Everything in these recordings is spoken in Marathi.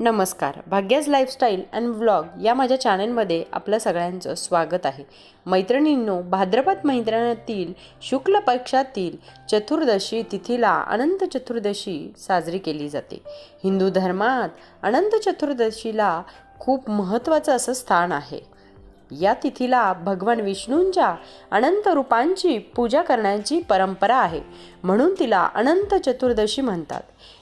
नमस्कार. भाग्याज लाईफस्टाईल अँड व्लॉग या माझ्या चॅनलमध्ये आपलं सगळ्यांचं स्वागत आहे. मैत्रिणींनो भाद्रपद महिन्यातील शुक्ल पक्षातील चतुर्दशी तिथीला अनंत चतुर्दशी साजरी केली जाते. हिंदू धर्मात अनंत चतुर्दशीला खूप महत्त्वाचं असं स्थान आहे. या तिथीला भगवान विष्णूंच्या अनंत रूपांची पूजा करण्याची परंपरा आहे. म्हणून तिला अनंत चतुर्दशी म्हणतात.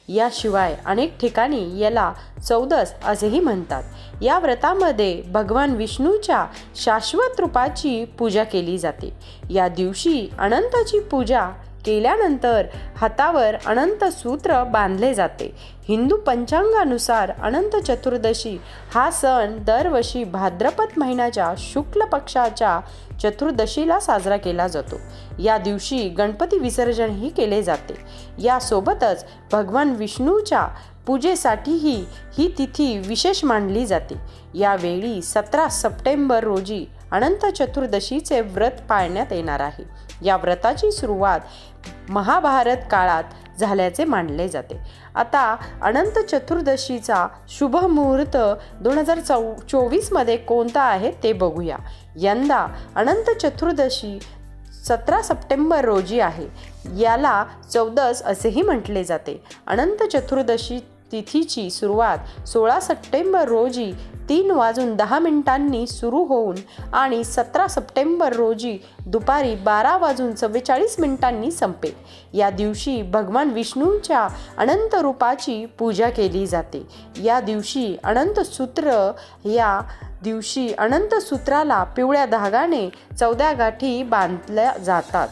याशिवाय अनेक ठिकाणी याला चौदस असेही म्हणतात. या व्रतामध्ये भगवान विष्णूच्या शाश्वत रूपाची पूजा केली जाते. या दिवशी अनंताची पूजा केल्यानंतर हातावर अनंत सूत्र बांधले जाते. हिंदू पंचांगानुसार अनंत चतुर्दशी हा सण दरवर्षी भाद्रपद महिन्याच्या शुक्ल पक्षाच्या चतुर्दशीला साजरा केला जातो. या दिवशी गणपती विसर्जनही केले जाते. यासोबतच भगवान विष्णूच्या पूजेसाठीही ही तिथी विशेष मानली जाते. यावेळी सतरा सप्टेंबर रोजी अनंत चतुर्दशीचे व्रत पाळण्यात येणार आहे. या व्रताची सुरुवात महाभारत काळात झाल्याचे मानले जाते. आता अनंत चतुर्दशीचा शुभ मुहूर्त दोन हजार चौ चोवीसमध्ये कोणता आहे ते बघूया. यंदा अनंत चतुर्दशी सतरा सप्टेंबर रोजी आहे. याला चौदस असेही म्हटले जाते. अनंत चतुर्दशी तिथीची सुरुवात सोळा सप्टेंबर रोजी तीन वाजून दहा मिनिटांनी सुरू होऊन आणि सतरा सप्टेंबर रोजी दुपारी बारा वाजून चव्वेचाळीस मिनिटांनी संपेल. या दिवशी भगवान विष्णूंच्या अनंत रूपाची पूजा केली जाते. या दिवशी अनंत सूत्र या दिवशी अनंत सूत्राला पिवळ्या धागाने चौदा गाठी बांधल्या जातात.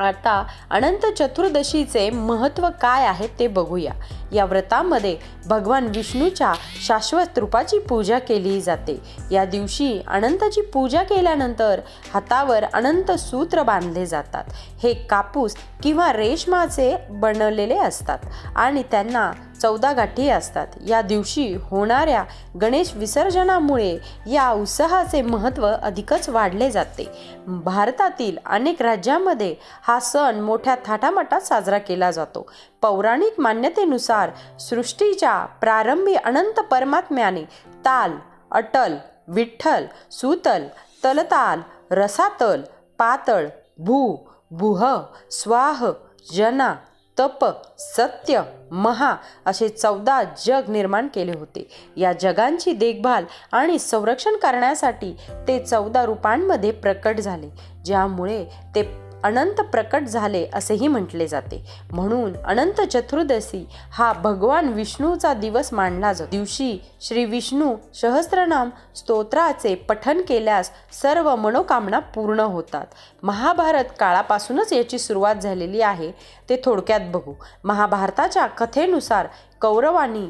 आता अनंत चतुर्दशीचे महत्त्व काय आहे ते बघूया. या व्रतामध्ये भगवान विष्णूच्या शाश्वत रूपाची पूजा केली जाते. या दिवशी अनंताची पूजा केल्यानंतर हातावर अनंत सूत्र बांधले जातात. हे कापूस किंवा रेशमाचे बनवलेले असतात आणि त्यांना चौदा गाठी असतात. या दिवशी होणाऱ्या गणेश विसर्जनामुळे या उत्साहाचे महत्त्व अधिकच वाढले जाते. भारतातील अनेक राज्यांमध्ये हा सण मोठ्या थाटामाटात साजरा केला जातो. पौराणिक मान्यतेनुसार सृष्टीच्या प्रारंभी अनंत परमात्म्याने ताल अटल विठ्ठल सुतल तलताल रसातल पातळ भू भुह स्वाह जना तप सत्य महा असे चौदा जग निर्माण केले होते. या जगांची देखभाल आणि संरक्षण करण्यासाठी ते चौदा रूपांमध्ये प्रकट झाले ज्यामुळे ते अनंत प्रकट झाले असेही म्हटले जाते. म्हणून अनंत चतुर्दशी हा भगवान विष्णूचा दिवस मानला जातो. दिवशी श्री विष्णू सहस्रनाम स्तोत्राचे पठन केल्यास सर्व मनोकामना पूर्ण होतात. महाभारत काळापासूनच याची सुरुवात झालेली आहे ते थोडक्यात बघू. महाभारताच्या कथेनुसार कौरवांनी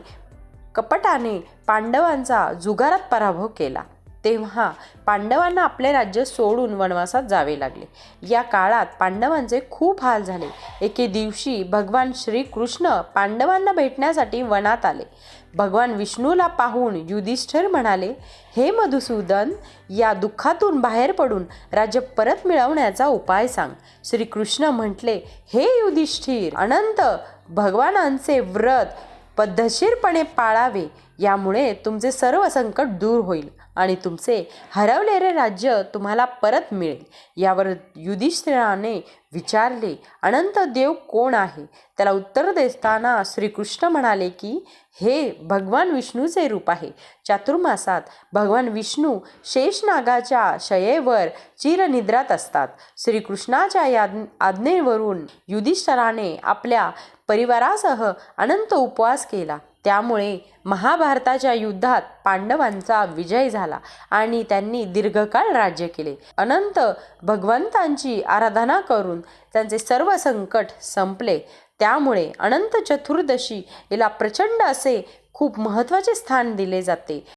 कपटाने पांडवांचा जुगारात पराभव केला. तेव्हा पांडवांना आपले राज्य सोडून वनवासात जावे लागले. या काळात पांडवांचे खूप हाल झाले. एके दिवशी भगवान श्रीकृष्ण पांडवांना भेटण्यासाठी वनात आले. भगवान विष्णूला पाहून युधिष्ठिर म्हणाले हे मधुसूदन या दुःखातून बाहेर पडून राज्य परत मिळवण्याचा उपाय सांग. श्रीकृष्ण म्हटले हे युधिष्ठिर अनंत भगवानांचे व्रत पद्धतशीरपणे पाळावे. यामुळे तुमचे सर्व संकट दूर होईल. आणि तुमचे हरवलेले राज्य तुम्हाला परत मिळेल. यावर युधिष्ठिराने विचारले अनंत देव कोण आहे? त्याला उत्तर देताना श्रीकृष्ण म्हणाले की हे भगवान विष्णूचे रूप आहे. चातुर्मासात भगवान विष्णू शेषनागाच्या शयेवर चिरनिद्रात असतात. श्रीकृष्णाच्या या आज्ञेवरून युधिष्ठराने आपल्या परिवारासह अनंत उपवास केला. त्यामुळे महाभारताच्या युद्धात पांडवांचा विजय झाला आणि त्यांनी दीर्घकाळ राज्य केले. अनंत भगवंतांची आराधना करून त्यांचे सर्व संकट संपले. त्यामुळे अनंत चतुर्दशी हिला प्रचंड असे खूप महत्त्वाचे स्थान दिले जाते.